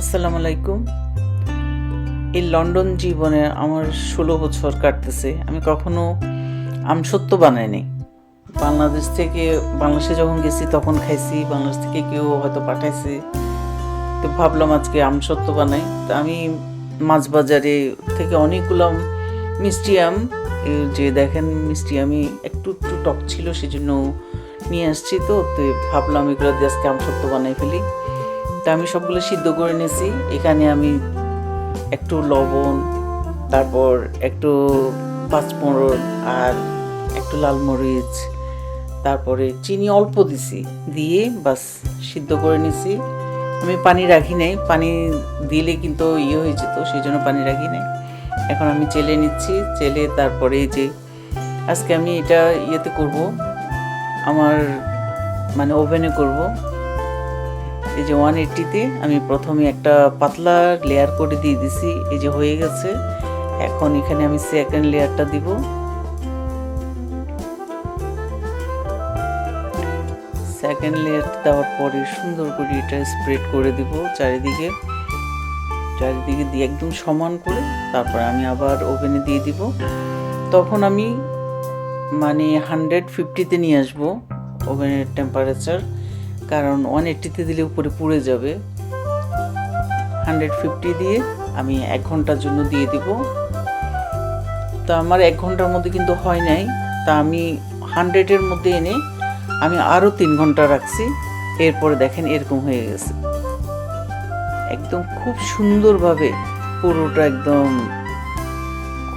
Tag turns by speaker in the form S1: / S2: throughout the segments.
S1: আসসালামু আলাইকুম। এই লন্ডন জীবনে আমার ষোলো বছর কাটতেছে। আমি কখনো আমসত্ব বানাইনি। বাংলাদেশ থেকে বাংলাদেশে যখন গেছি, তখন খাইছি। বাংলাদেশ থেকে কেউ হয়তো পাঠাইছে। তো ভাবলাম আজকে আমসত্ব বানাই। তো আমি মাছ বাজারে থেকে অনেকগুলো মিষ্টি আম যে দেখেন মিষ্টি আমি একটু একটু টক ছিল, সেজন্য নিয়ে আসছি তো। তো ভাবলাম এগুলো দিয়ে আজকে আমসত্ব বানাই ফেলি। তা আমি সবগুলো সিদ্ধ করে নিয়েছি। এখানে আমি একটু লবণ, তারপর একটু পাঁচফোড়ন আর একটু লাল মরিচ, তারপরে চিনি অল্প দিছি, দিয়ে বাস সিদ্ধ করে নিছি। আমি পানি রাখি নাই, পানি দিলে কিন্তু ইয়ে হয়ে যেত সেই জন্য পানি রাখি নাই। এখন আমি চেলে নিচ্ছি, চেলে তারপরে যে আজকে আমি এটা ইয়েতে করব, আমার মানে ওভেনে করব। এই যে ওয়ান এইট্টিতে আমি প্রথমে একটা পাতলা লেয়ার করে দিয়ে দিছি, এই যে হয়ে গেছে। এখন এখানে আমি সেকেন্ড লেয়ারটা দিব। সেকেন্ড লেয়ার দেওয়ার পরে সুন্দর করে এটা স্প্রেড করে দিব চারিদিকে। চারিদিকে দিয়ে একদম সমান করে তারপর আমি আবার ওভেনে দিয়ে দিব। তখন আমি মানে হান্ড্রেড ফিফটিতে নিয়ে আসব ওভেনের টেম্পারেচার কারণ ওয়ান এইট্টিতে দিলে উপরে পুড়ে যাবে। হান্ড্রেড ফিফটি দিয়ে আমি এক ঘণ্টার জন্য দিয়ে দিব। তা আমার এক ঘণ্টার মধ্যে কিন্তু হয় নাই। তা আমি হান্ড্রেডের মধ্যে এনে আমি আরও তিন ঘণ্টা রাখছি। এরপরে দেখেন এরকম হয়ে গেছে। একদম খুব সুন্দরভাবে পুরোটা একদম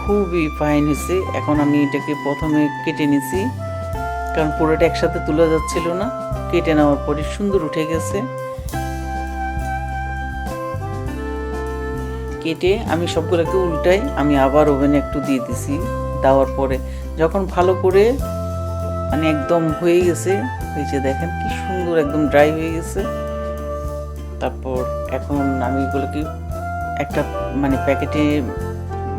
S1: খুবই ফাইন হয়েছে। এখন আমি এটাকে প্রথমে কেটে নিছি। কারণ পুরোটা একসাথে তোলা যাচ্ছিল না। কেটে নেওয়ার পরে সুন্দর উঠে গেছে। কেটে আমি সবগুলোকে উল্টাই আমি আবার ওভেনে একটু দিয়ে দিছি। দেওয়ার পরে যখন ভালো করে মানে একদম হয়ে গেছে, এই যে দেখেন কি সুন্দর একদম ড্রাই হয়ে গেছে। তারপর এখন আমি এগুলোকে একটা মানে প্যাকেটে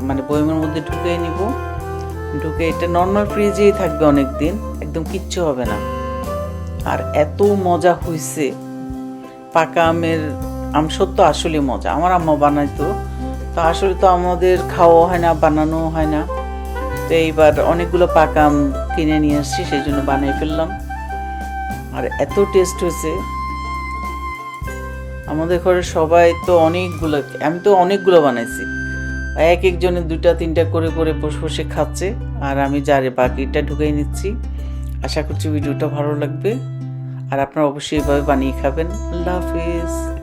S1: মানে বয়মের মধ্যে ঢুকিয়ে নিব। ঢুকে এটা নর্মাল ফ্রিজেই থাকবে অনেক দিন একদম কিচ্ছু হবে না। আর এত মজা হয়েছে পাকা আমের, আম সত্য আসলে মজা। আমার আম্মা বানাইতো। তো আসলে তো আমাদের খাওয়া হয় না বানানো হয় না। তো এইবার অনেকগুলো পাকা আম কিনে নিয়ে আসছি সেই জন্য বানিয়ে ফেললাম। আর এত টেস্ট হয়েছে আমাদের ঘরে সবাই তো অনেকগুলো, আমি তো অনেকগুলো বানাইছি। এক একজনের দুইটা, তিনটা করে করে বসে বসে খাচ্ছে। আর আমি যারে বাকিটা ঢুকাই নিচ্ছি। আশা করছি ভিডিওটা ভালো লাগবে। আর আপনারা অবশ্যই এভাবে বানিয়ে খাবেন। আল্লাহ হাফিজ।